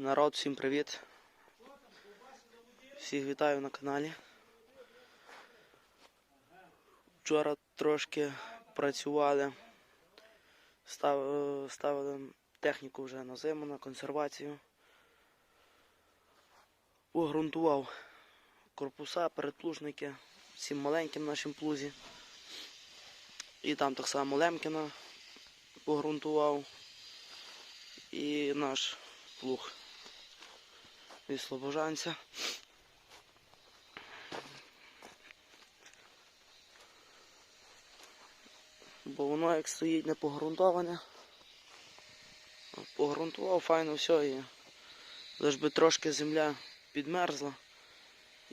Народ, всім привіт. Всіх вітаю на каналі. Вчора трошки працювали, став- ставили техніку вже на зиму, на консервацію. Погрунтував корпуса, передплужники, всім маленьким нашим плузі. І там так само Лемкіна погрунтував. І наш плуг від Слобожанця. Бо воно як стоїть не погрунтоване. Погрунтував файно все і лиш би трошки земля підмерзла.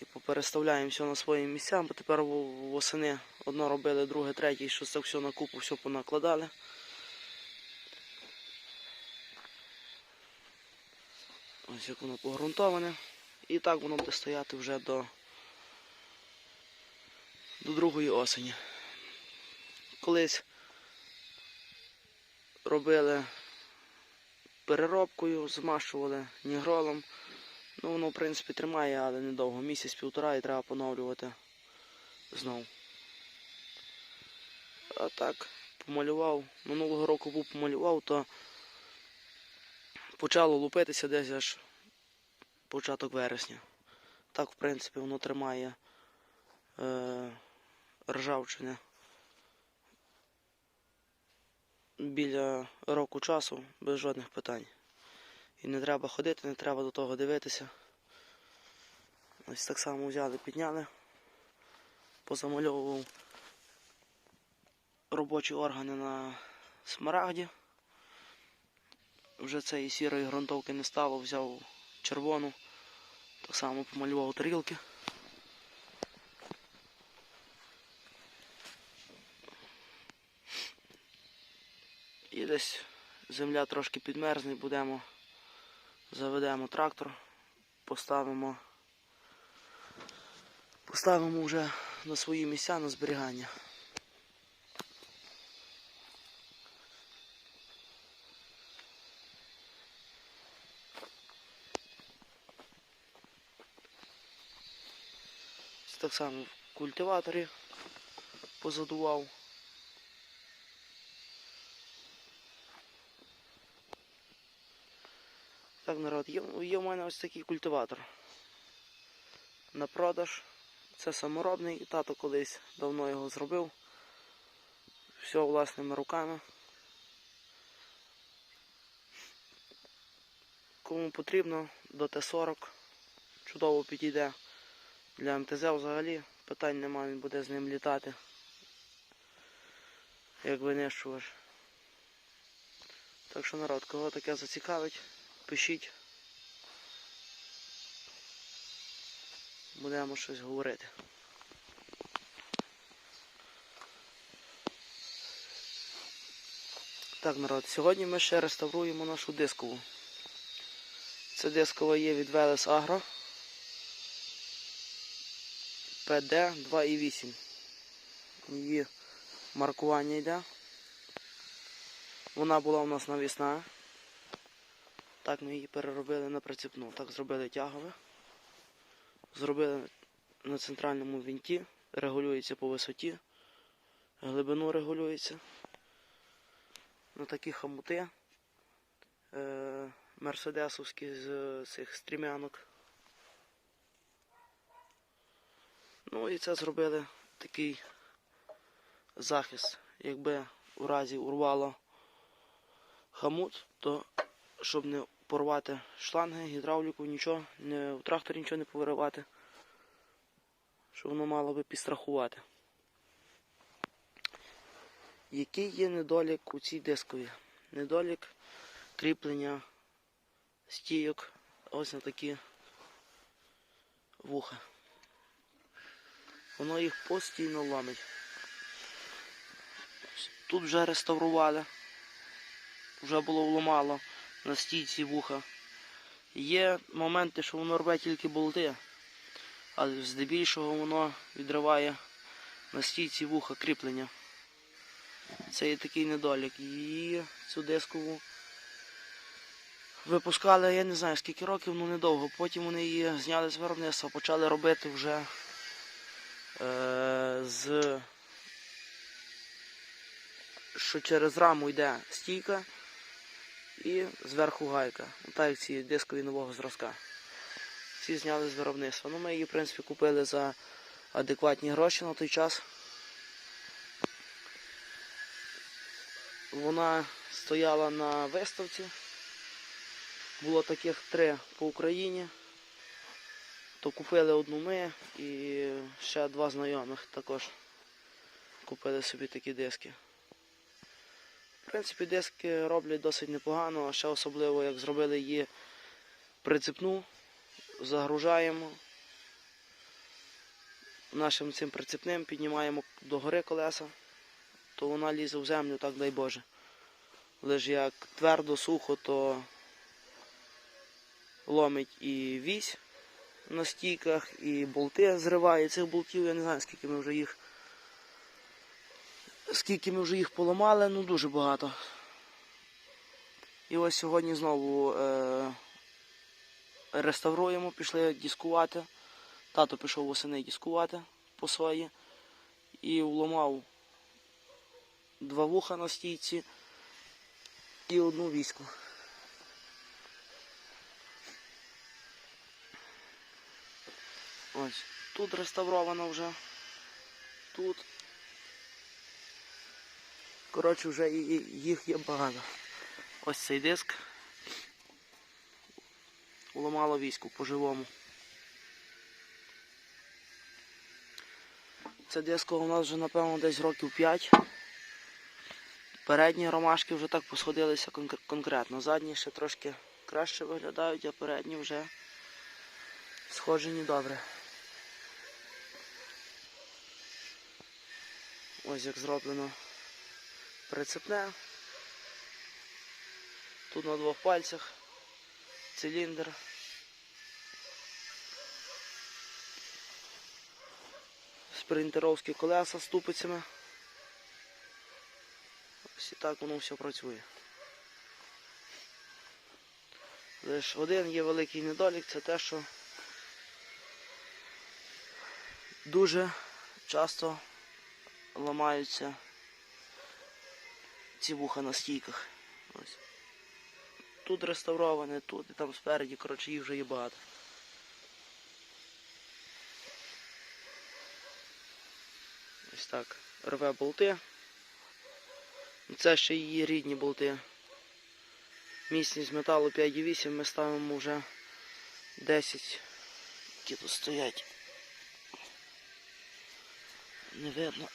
І попереставляємо все на свої місця, бо тепер восени одно робили, друге, третє, і щось так все на купу, все понакладали. Ось як воно погрунтоване. І так воно буде стояти вже до, до другої осені. Колись робили переробкою, змащували нігролом. Ну, воно, в принципі, тримає, але недовго. Місяць-півтора і треба поновлювати знову. А так, помалював. Минулого року був помалював, то почало лупитися десь аж початок вересня. Так, в принципі, воно тримає е, ржавчини біля року часу без жодних питань. І не треба ходити, не треба до того дивитися. Ось так само взяли, підняли, позамальовував робочі органи на смарагді. Вже цієї сірої ґрунтовки не стало, взяв червону, так само помалював тарілки. І десь земля трошки підмерзне, будемо, заведемо трактор, поставимо, поставимо вже на свої місця на зберігання. Так само в культиваторі позадував. Так, народ, є, є в мене ось такий культиватор. На продаж. Це саморобний, тато колись давно його зробив. Все власними руками. Кому потрібно, до Т-40 чудово підійде. Для МТЗ взагалі питань немає, він буде з ним літати. Як винищувач. Так що народ, кого таке зацікавить, пишіть. Будемо щось говорити. Так, народ, сьогодні ми ще реставруємо нашу дискову. Це дискова є від Велес Agro. PD 2.8. Її маркування йде. Вона була у нас навісна. Так ми її переробили на прицепну. Так зробили тягове. Зробили на центральному вінті, регулюється по висоті, глибину регулюється. На такі хамути е, мерседесовські з цих стрімянок. Ну і це зробили такий захист. Якби у разі урвало хамут, то щоб не порвати шланги, гідравліку, нічого, не, в тракторі нічого не повиривати, щоб воно мало би підстрахувати. Який є недолік у цій дискові? Недолік кріплення стійок ось на такі вуха. Воно їх постійно ломить. Тут вже реставрували. Вже було вломало на стійці вуха. Є моменти, що воно рве тільки болти, але здебільшого воно відриває на стійці вуха кріплення. Це є такий недолік. І цю дискову Випускали, я не знаю скільки років, ну недовго. Потім вони її зняли з виробництва, почали робити вже з. Що через раму йде стійка і зверху гайка. Так як ці дискові нового зразка. Всі зняли з виробництва. Ну, ми її, в принципі, купили за адекватні гроші на той час. Вона стояла на виставці. Було таких три по Україні. То купили одну ми і ще два знайомих також купили собі такі диски. В принципі, диски роблять досить непогано, а ще особливо як зробили її прицепну, загружаємо нашим цим прицепним, піднімаємо до гори колеса, то вона лізе в землю, так дай Боже. Лише як твердо, сухо, то ломить і вісь на стійках, і болти зриває. Цих болтів я не знаю, скільки ми вже їх. Скільки ми вже їх поламали, ну дуже багато. І ось сьогодні знову е- реставруємо, пішли дискувати. Тато пішов восени дискувати по свої і вламав два вуха на стійці і одну війську. Ось, тут реставровано вже. Тут. Коротше, вже їх є багато. Ось цей диск. Уламало війську по-живому. Це диско у нас вже, напевно, десь років 5. Передні ромашки вже так посходилися конкр- конкретно. Задні ще трошки краще виглядають, а передні вже схожені добре. Ось як зроблено прицепне. Тут на двох пальцях циліндр. Спринтеровські колеса з ступицями. Ось і так воно все працює. Лише один є великий недолік, це те, що дуже часто ламаються ці вуха на стійках. Ось. Тут реставроване, тут і там спереді, коротше, їх вже є багато. Ось так. Рве болти. Це ще її рідні болти. Міцність металу 5,8 ми ставимо вже 10. Які тут стоять. Не видно.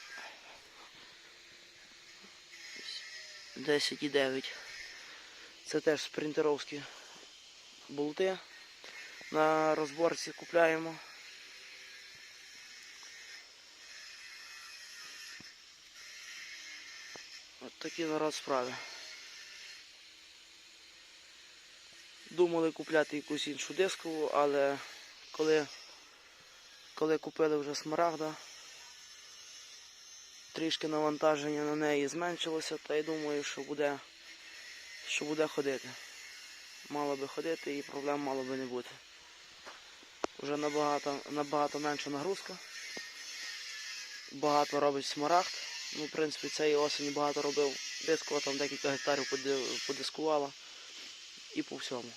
10,9. Це теж спринтеровські болти. На розборці купляємо. От такі народ справи. Думали купляти якусь іншу дискову, але коли, коли купили вже смарагда, трішки навантаження на неї зменшилося, та й думаю, що буде, що буде ходити. Мало би ходити і проблем мало би не бути. Вже набагато, набагато менша нагрузка. Багато робить смарагд. Ну, в принципі, цієї осені багато робив диску, там декілька гектарів подискувала і по всьому.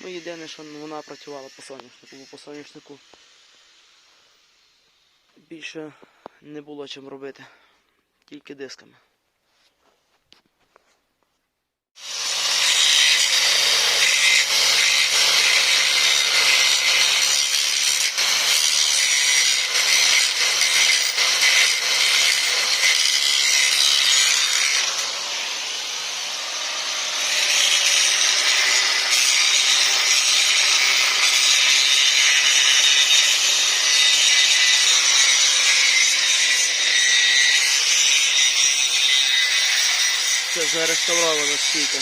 Ну, єдине, що вона працювала по соняшнику, бо по соняшнику більше не було чим робити, тільки дисками. Це зареставрована стійка.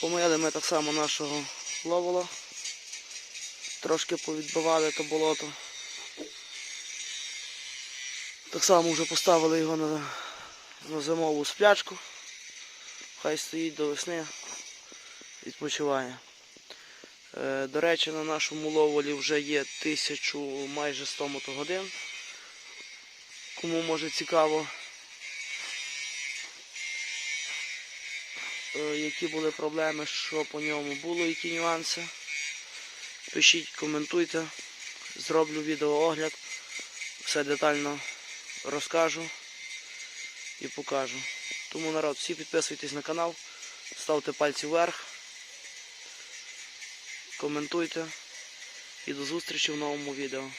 Помили ми так само нашого ловола. Трошки повідбивали то болото. Так само вже поставили його на, на зимову сплячку. Хай стоїть до весни, відпочиває. Е, до речі, на нашому ловолі вже є тисячу майже 100 мотогодин. Кому може цікаво, е, які були проблеми, що по ньому було, які нюанси. Пишіть, коментуйте, зроблю відеоогляд, все детально розкажу і покажу. Тому народ, всі підписуйтесь на канал, ставте пальці вверх, коментуйте і до зустрічі в новому відео.